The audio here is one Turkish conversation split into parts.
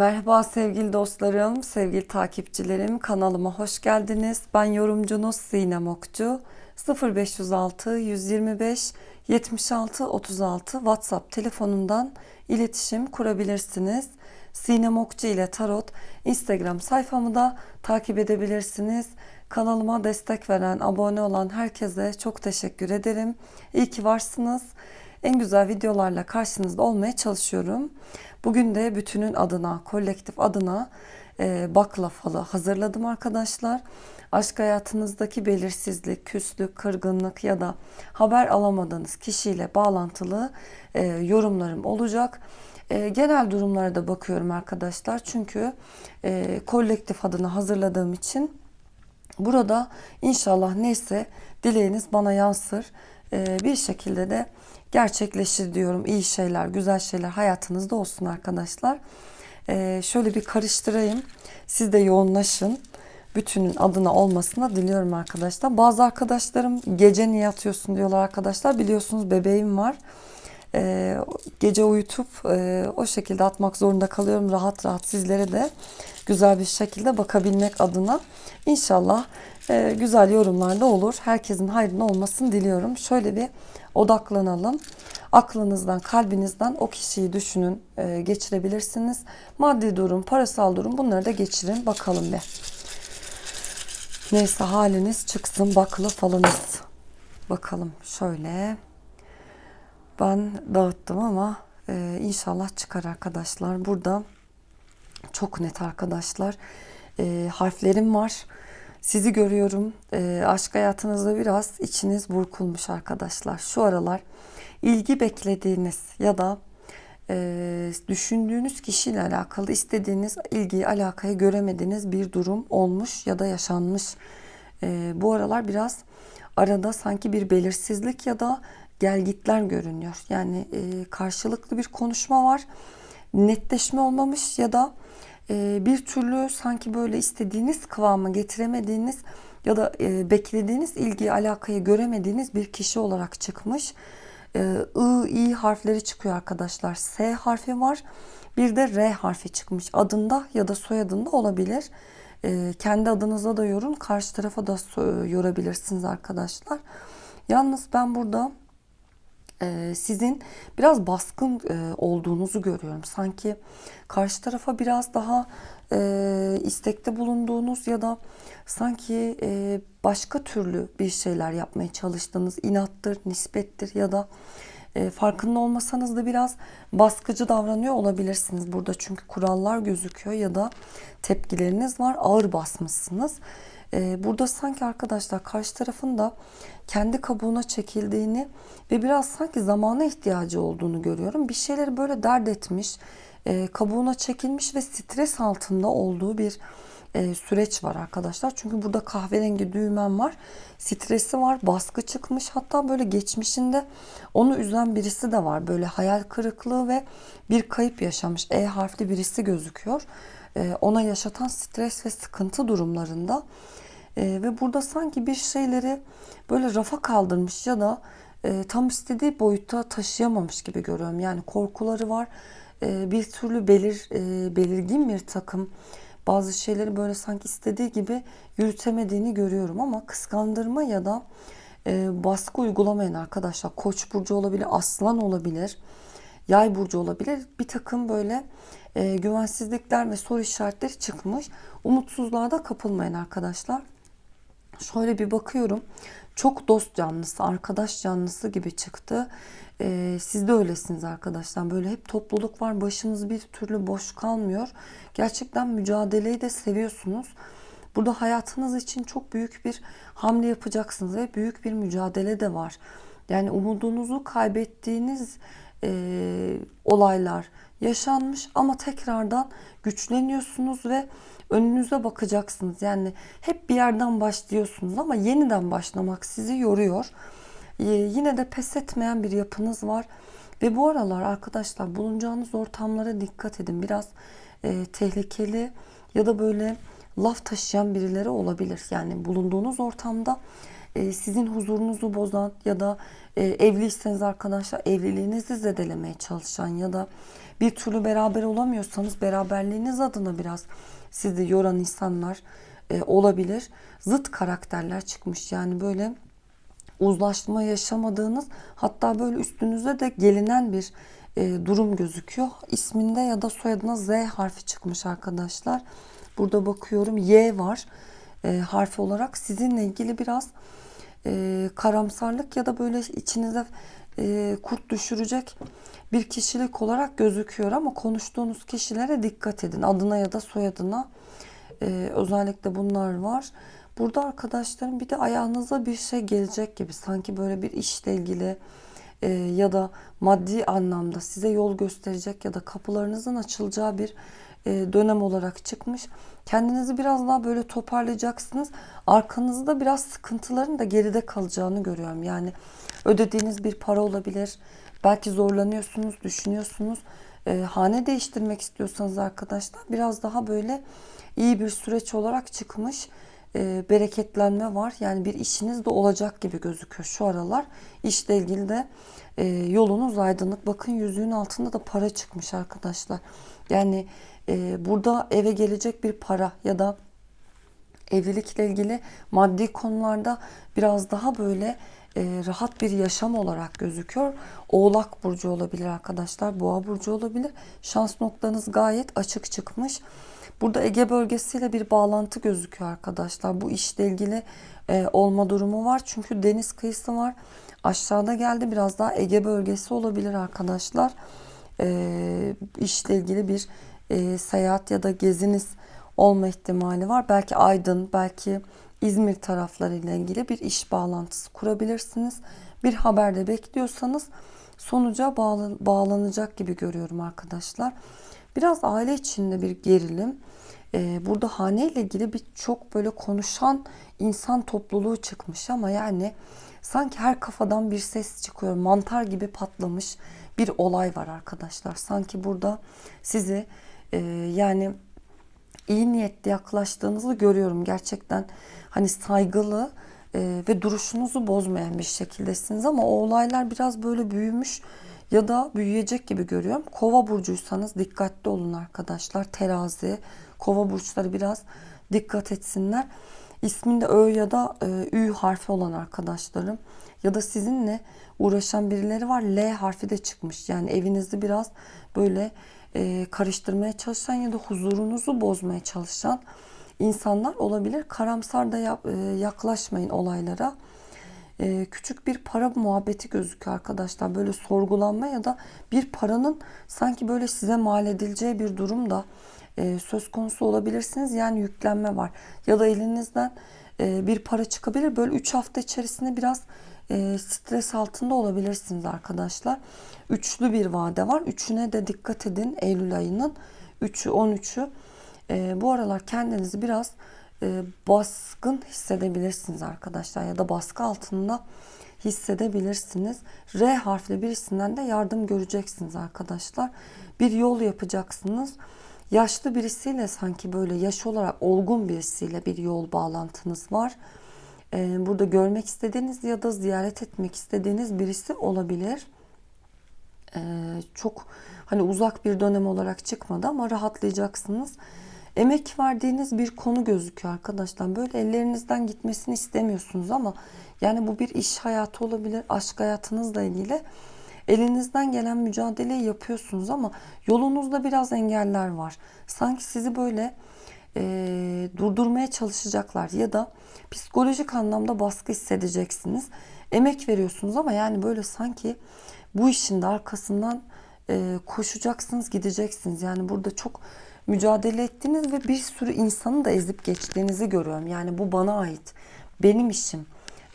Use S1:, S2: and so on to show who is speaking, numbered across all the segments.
S1: Merhaba sevgili dostlarım, sevgili takipçilerim. Kanalıma hoş geldiniz. Ben yorumcunuz Sinem Okçu. 0506 125 76 36 WhatsApp telefonundan iletişim kurabilirsiniz. Sinem Okçu ile Tarot Instagram sayfamı da takip edebilirsiniz. Kanalıma destek veren, abone olan herkese çok teşekkür ederim. İyi ki varsınız. En güzel videolarla karşınızda olmaya çalışıyorum. Bugün de bütünün adına, kolektif adına e, bakla falı hazırladım arkadaşlar. Aşk hayatınızdaki belirsizlik, küslük, kırgınlık ya da haber alamadığınız kişiyle bağlantılı e, yorumlarım olacak. E, genel durumlara da bakıyorum arkadaşlar. Çünkü kolektif adına hazırladığım için burada inşallah neyse dileğiniz bana yansır. Bir şekilde de gerçekleşir diyorum. İyi şeyler, güzel şeyler hayatınızda olsun arkadaşlar. Ee, şöyle bir karıştırayım. Siz de yoğunlaşın. Bütünün adına olmasına diliyorum arkadaşlar. Bazı arkadaşlarım gece niye yatıyorsun diyorlar arkadaşlar. Biliyorsunuz bebeğim var. Ee, gece uyutup e, o şekilde atmak zorunda kalıyorum. Rahat rahat sizlere de güzel bir şekilde bakabilmek adına. İnşallah e, güzel yorumlar da olur. Herkesin hayrına olmasını diliyorum. Şöyle bir odaklanalım. Aklınızdan, kalbinizden o kişiyi düşünün, e, geçirebilirsiniz. Maddi durum, parasal durum bunları da geçirin. Bakalım bir. Neyse haliniz çıksın baklı falınız. Bakalım şöyle. Ben dağıttım ama e, inşallah çıkar arkadaşlar. Burada çok net arkadaşlar. E, harflerim var. Sizi görüyorum. E, aşk hayatınızda biraz içiniz burkulmuş arkadaşlar. Şu aralar ilgi beklediğiniz ya da e, düşündüğünüz kişiyle alakalı istediğiniz ilgiyi, alakayı göremediğiniz bir durum olmuş ya da yaşanmış. E, bu aralar biraz arada sanki bir belirsizlik ya da gelgitler görünüyor. Yani e, karşılıklı bir konuşma var. Netleşme olmamış ya da bir türlü sanki böyle istediğiniz kıvama getiremediğiniz ya da e, beklediğiniz ilgi alakayı göremediğiniz bir kişi olarak çıkmış. E, I, I harfleri çıkıyor arkadaşlar. S harfi var. Bir de R harfi çıkmış. Adında ya da soyadında olabilir. E, kendi adınıza da yorun. Karşı tarafa da yorabilirsiniz arkadaşlar. Yalnız ben burada e, sizin biraz baskın e, olduğunuzu görüyorum. Sanki karşı tarafa biraz daha e, istekte bulunduğunuz ya da sanki e, başka türlü bir şeyler yapmaya çalıştığınız inattır, nispettir ya da farkında olmasanız da biraz baskıcı davranıyor olabilirsiniz burada çünkü kurallar gözüküyor ya da tepkileriniz var ağır basmışsınız. E, burada sanki arkadaşlar karşı tarafın da kendi kabuğuna çekildiğini ve biraz sanki zamana ihtiyacı olduğunu görüyorum. Bir şeyleri böyle dert etmiş, e, kabuğuna çekilmiş ve stres altında olduğu bir e, süreç var arkadaşlar. Çünkü burada kahverengi düğmen var. Stresi var, baskı çıkmış. Hatta böyle geçmişinde onu üzen birisi de var. Böyle hayal kırıklığı ve bir kayıp yaşamış. E harfli birisi gözüküyor. E, ona yaşatan stres ve sıkıntı durumlarında. E, ve burada sanki bir şeyleri böyle rafa kaldırmış ya da e, tam istediği boyutta taşıyamamış gibi görüyorum. Yani korkuları var. Bir türlü belir belirgin bir takım bazı şeyleri böyle sanki istediği gibi yürütemediğini görüyorum ama kıskandırma ya da baskı uygulamayın arkadaşlar. Koç burcu olabilir, aslan olabilir, yay burcu olabilir. Bir takım böyle e, güvensizlikler ve soru işaretleri çıkmış. Umutsuzluğa da kapılmayın arkadaşlar. Şöyle bir bakıyorum. Çok dost canlısı, arkadaş canlısı gibi çıktı. Ee, siz de öylesiniz arkadaşlar. Böyle hep topluluk var. Başınız bir türlü boş kalmıyor. Gerçekten mücadeleyi de seviyorsunuz. Burada hayatınız için çok büyük bir hamle yapacaksınız ve büyük bir mücadele de var. Yani umudunuzu kaybettiğiniz e, olaylar yaşanmış ama tekrardan güçleniyorsunuz ve önünüze bakacaksınız. Yani hep bir yerden başlıyorsunuz ama yeniden başlamak sizi yoruyor. Ee, yine de pes etmeyen bir yapınız var. Ve bu aralar arkadaşlar bulunacağınız ortamlara dikkat edin. Biraz e, tehlikeli ya da böyle laf taşıyan birileri olabilir. Yani bulunduğunuz ortamda e, sizin huzurunuzu bozan ya da e, evliyseniz arkadaşlar evliliğinizi zedelemeye çalışan ya da bir türlü beraber olamıyorsanız beraberliğiniz adına biraz sizi yoran insanlar e, olabilir. Zıt karakterler çıkmış yani böyle uzlaşma yaşamadığınız hatta böyle üstünüze de gelinen bir durum gözüküyor. İsminde ya da soyadına Z harfi çıkmış arkadaşlar. Burada bakıyorum Y var e, harfi olarak sizinle ilgili biraz e, karamsarlık ya da böyle içinize e, kurt düşürecek bir kişilik olarak gözüküyor ama konuştuğunuz kişilere dikkat edin. Adına ya da soyadına e, özellikle bunlar var. Burada arkadaşlarım bir de ayağınıza bir şey gelecek gibi sanki böyle bir işle ilgili e, ya da maddi anlamda size yol gösterecek ya da kapılarınızın açılacağı bir dönem olarak çıkmış. Kendinizi biraz daha böyle toparlayacaksınız. Arkanızda biraz sıkıntıların da geride kalacağını görüyorum. Yani ödediğiniz bir para olabilir. Belki zorlanıyorsunuz, düşünüyorsunuz. E, hane değiştirmek istiyorsanız arkadaşlar biraz daha böyle iyi bir süreç olarak çıkmış. E, bereketlenme var. Yani bir işiniz de olacak gibi gözüküyor şu aralar. İşle ilgili de e, yolunuz aydınlık. Bakın yüzüğün altında da para çıkmış arkadaşlar. Yani e, burada eve gelecek bir para ya da evlilikle ilgili maddi konularda biraz daha böyle e, rahat bir yaşam olarak gözüküyor. Oğlak burcu olabilir arkadaşlar, boğa burcu olabilir. Şans noktanız gayet açık çıkmış. Burada Ege bölgesiyle bir bağlantı gözüküyor arkadaşlar. Bu işle ilgili e, olma durumu var. Çünkü deniz kıyısı var. Aşağıda geldi biraz daha Ege bölgesi olabilir arkadaşlar. E, işle ilgili bir e, seyahat ya da geziniz olma ihtimali var. Belki Aydın, belki İzmir taraflarıyla ilgili bir iş bağlantısı kurabilirsiniz. Bir haberde bekliyorsanız sonuca bağlan bağlanacak gibi görüyorum arkadaşlar. Biraz aile içinde bir gerilim. Ee, burada hane ile ilgili bir çok böyle konuşan insan topluluğu çıkmış ama yani sanki her kafadan bir ses çıkıyor. Mantar gibi patlamış bir olay var arkadaşlar. Sanki burada sizi e, yani iyi niyetli yaklaştığınızı görüyorum. Gerçekten hani saygılı e, ve duruşunuzu bozmayan bir şekildesiniz ama o olaylar biraz böyle büyümüş ya da büyüyecek gibi görüyorum. Kova burcuysanız dikkatli olun arkadaşlar. Terazi, kova burçları biraz dikkat etsinler. İsminde Ö ya da e, Ü harfi olan arkadaşlarım ya da sizinle uğraşan birileri var. L harfi de çıkmış. Yani evinizi biraz böyle e, karıştırmaya çalışan ya da huzurunuzu bozmaya çalışan insanlar olabilir. Karamsar da yap, e, yaklaşmayın olaylara. E, küçük bir para muhabbeti gözüküyor arkadaşlar. Böyle sorgulanma ya da bir paranın sanki böyle size mal edileceği bir durum da e, söz konusu olabilirsiniz. Yani yüklenme var. Ya da elinizden e, bir para çıkabilir. Böyle 3 hafta içerisinde biraz e, stres altında olabilirsiniz arkadaşlar. Üçlü bir vade var. Üçüne de dikkat edin Eylül ayının. 3'ü 13'ü. E, bu aralar kendinizi biraz e, baskın hissedebilirsiniz arkadaşlar. Ya da baskı altında hissedebilirsiniz. R harfli birisinden de yardım göreceksiniz arkadaşlar. Bir yol yapacaksınız. Yaşlı birisiyle sanki böyle yaş olarak olgun birisiyle bir yol bağlantınız var. Ee, burada görmek istediğiniz ya da ziyaret etmek istediğiniz birisi olabilir. Ee, çok hani uzak bir dönem olarak çıkmadı ama rahatlayacaksınız. Emek verdiğiniz bir konu gözüküyor arkadaşlar. Böyle ellerinizden gitmesini istemiyorsunuz ama yani bu bir iş hayatı olabilir, aşk hayatınızla ilgili. Elinizden gelen mücadeleyi yapıyorsunuz ama yolunuzda biraz engeller var. Sanki sizi böyle e, durdurmaya çalışacaklar ya da psikolojik anlamda baskı hissedeceksiniz. Emek veriyorsunuz ama yani böyle sanki bu işin de arkasından e, koşacaksınız, gideceksiniz. Yani burada çok mücadele ettiniz ve bir sürü insanı da ezip geçtiğinizi görüyorum. Yani bu bana ait, benim işim,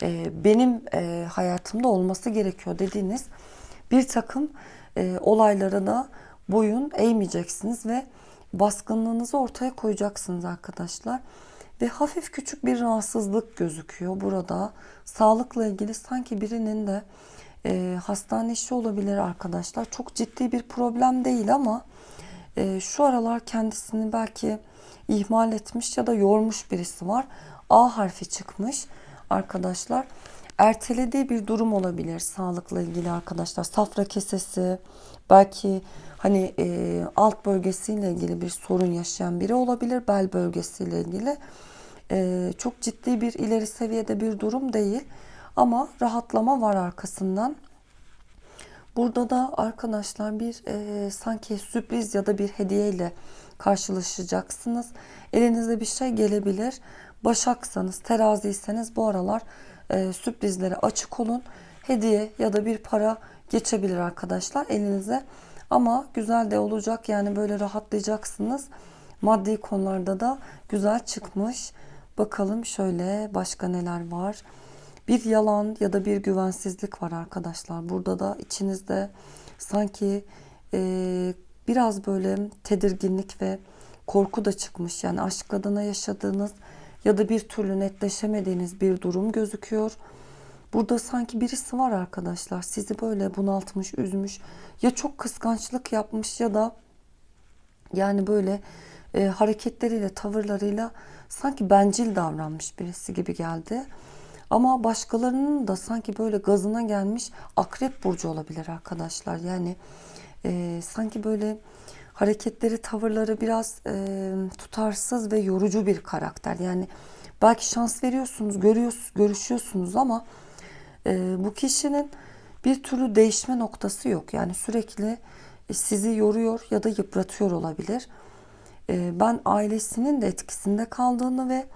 S1: e, benim e, hayatımda olması gerekiyor dediğiniz bir takım e, olaylara da boyun eğmeyeceksiniz ve baskınlığınızı ortaya koyacaksınız arkadaşlar. Ve hafif küçük bir rahatsızlık gözüküyor burada. Sağlıkla ilgili sanki birinin de e, hastane işi olabilir arkadaşlar. Çok ciddi bir problem değil ama e, şu aralar kendisini belki ihmal etmiş ya da yormuş birisi var. A harfi çıkmış. arkadaşlar ertelediği bir durum olabilir sağlıkla ilgili arkadaşlar. Safra kesesi, belki hani e, alt bölgesiyle ilgili bir sorun yaşayan biri olabilir. Bel bölgesiyle ilgili. E, çok ciddi bir ileri seviyede bir durum değil. Ama rahatlama var arkasından. Burada da arkadaşlar bir e, sanki sürpriz ya da bir hediyeyle karşılaşacaksınız. Elinize bir şey gelebilir. Başaksanız, teraziyseniz bu aralar e, sürprizlere açık olun. Hediye ya da bir para geçebilir arkadaşlar elinize. Ama güzel de olacak yani böyle rahatlayacaksınız. Maddi konularda da güzel çıkmış. Bakalım şöyle başka neler var. Bir yalan ya da bir güvensizlik var arkadaşlar. Burada da içinizde sanki e, biraz böyle tedirginlik ve korku da çıkmış. Yani aşk adına yaşadığınız ya da bir türlü netleşemediğiniz bir durum gözüküyor. Burada sanki birisi var arkadaşlar. Sizi böyle bunaltmış, üzmüş. Ya çok kıskançlık yapmış ya da yani böyle e, hareketleriyle, tavırlarıyla sanki bencil davranmış birisi gibi geldi. Ama başkalarının da sanki böyle gazına gelmiş akrep burcu olabilir arkadaşlar. Yani e, sanki böyle hareketleri, tavırları biraz e, tutarsız ve yorucu bir karakter. Yani belki şans veriyorsunuz, görüyorsunuz, görüşüyorsunuz ama e, bu kişinin bir türlü değişme noktası yok. Yani sürekli sizi yoruyor ya da yıpratıyor olabilir. E, ben ailesinin de etkisinde kaldığını ve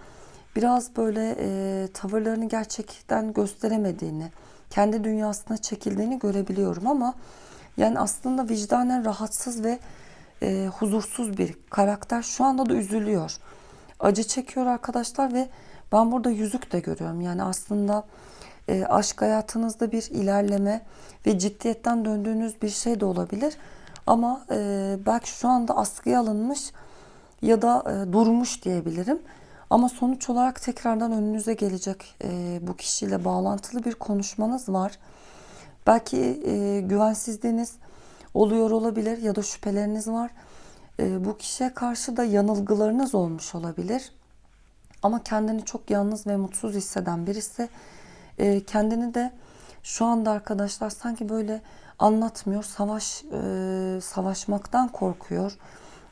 S1: biraz böyle e, tavırlarını gerçekten gösteremediğini, kendi dünyasına çekildiğini görebiliyorum ama yani aslında vicdanen rahatsız ve e, huzursuz bir karakter. Şu anda da üzülüyor. Acı çekiyor arkadaşlar ve ben burada yüzük de görüyorum. Yani aslında e, aşk hayatınızda bir ilerleme ve ciddiyetten döndüğünüz bir şey de olabilir. Ama e, belki şu anda askıya alınmış ya da e, durmuş diyebilirim. Ama sonuç olarak tekrardan önünüze gelecek e, bu kişiyle bağlantılı bir konuşmanız var. Belki e, güvensizliğiniz oluyor olabilir ya da şüpheleriniz var. E, bu kişiye karşı da yanılgılarınız olmuş olabilir. Ama kendini çok yalnız ve mutsuz hisseden birisi e, kendini de şu anda arkadaşlar sanki böyle anlatmıyor, savaş e, savaşmaktan korkuyor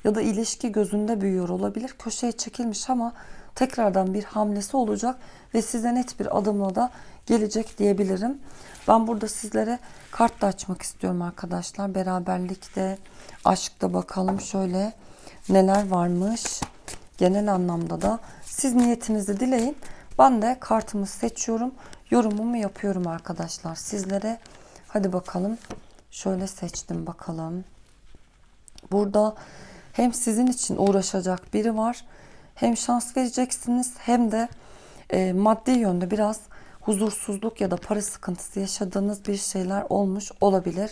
S1: ya da ilişki gözünde büyüyor olabilir. Köşeye çekilmiş ama tekrardan bir hamlesi olacak ve size net bir adımla da gelecek diyebilirim. Ben burada sizlere kart da açmak istiyorum arkadaşlar. Beraberlikte, aşkta bakalım şöyle neler varmış. Genel anlamda da siz niyetinizi dileyin. Ben de kartımı seçiyorum. Yorumumu yapıyorum arkadaşlar. Sizlere hadi bakalım. Şöyle seçtim bakalım. Burada hem sizin için uğraşacak biri var. Hem şans vereceksiniz hem de e, maddi yönde biraz huzursuzluk ya da para sıkıntısı yaşadığınız bir şeyler olmuş olabilir.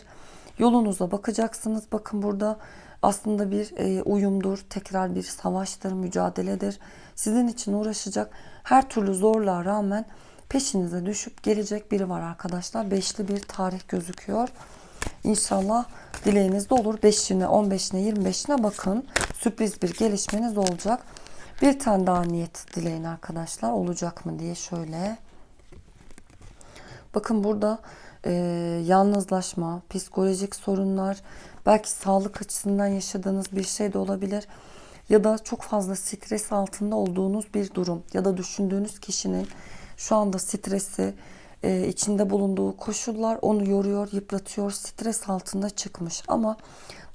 S1: Yolunuza bakacaksınız. Bakın burada aslında bir e, uyumdur, tekrar bir savaştır, mücadeledir. Sizin için uğraşacak her türlü zorluğa rağmen peşinize düşüp gelecek biri var arkadaşlar. Beşli bir tarih gözüküyor. İnşallah dileğiniz de olur. 5'ine, 15'ine, 25'ine bakın. Sürpriz bir gelişmeniz olacak. Bir tane daha niyet dileyin arkadaşlar. Olacak mı diye şöyle. Bakın burada e, yalnızlaşma, psikolojik sorunlar, belki sağlık açısından yaşadığınız bir şey de olabilir. Ya da çok fazla stres altında olduğunuz bir durum ya da düşündüğünüz kişinin şu anda stresi, e, içinde bulunduğu koşullar onu yoruyor, yıpratıyor, stres altında çıkmış. Ama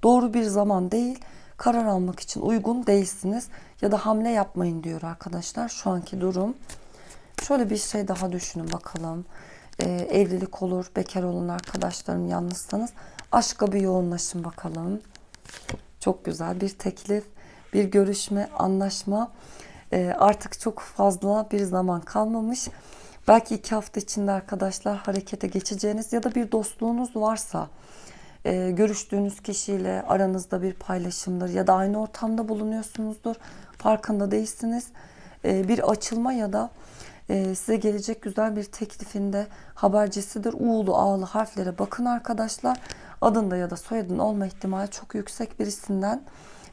S1: doğru bir zaman değil, karar almak için uygun değilsiniz ya da hamle yapmayın diyor arkadaşlar şu anki durum. Şöyle bir şey daha düşünün bakalım. Ee, evlilik olur, bekar olun arkadaşlarım yalnızsanız. Aşka bir yoğunlaşın bakalım. Çok güzel bir teklif, bir görüşme, anlaşma. Ee, artık çok fazla bir zaman kalmamış. Belki iki hafta içinde arkadaşlar harekete geçeceğiniz ya da bir dostluğunuz varsa e, görüştüğünüz kişiyle aranızda bir paylaşımdır ya da aynı ortamda bulunuyorsunuzdur. Farkında değilsiniz. E, bir açılma ya da e, size gelecek güzel bir teklifinde habercisidir. U'lu, A'lı harflere bakın arkadaşlar. Adında ya da soyadın olma ihtimali çok yüksek birisinden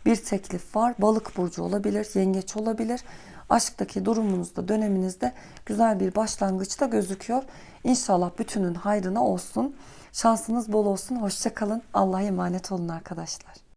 S1: bir teklif var. Balık burcu olabilir, yengeç olabilir. Aşktaki durumunuzda, döneminizde güzel bir başlangıçta gözüküyor. İnşallah bütünün hayrına olsun. Şansınız bol olsun. Hoşça kalın. Allah'a emanet olun arkadaşlar.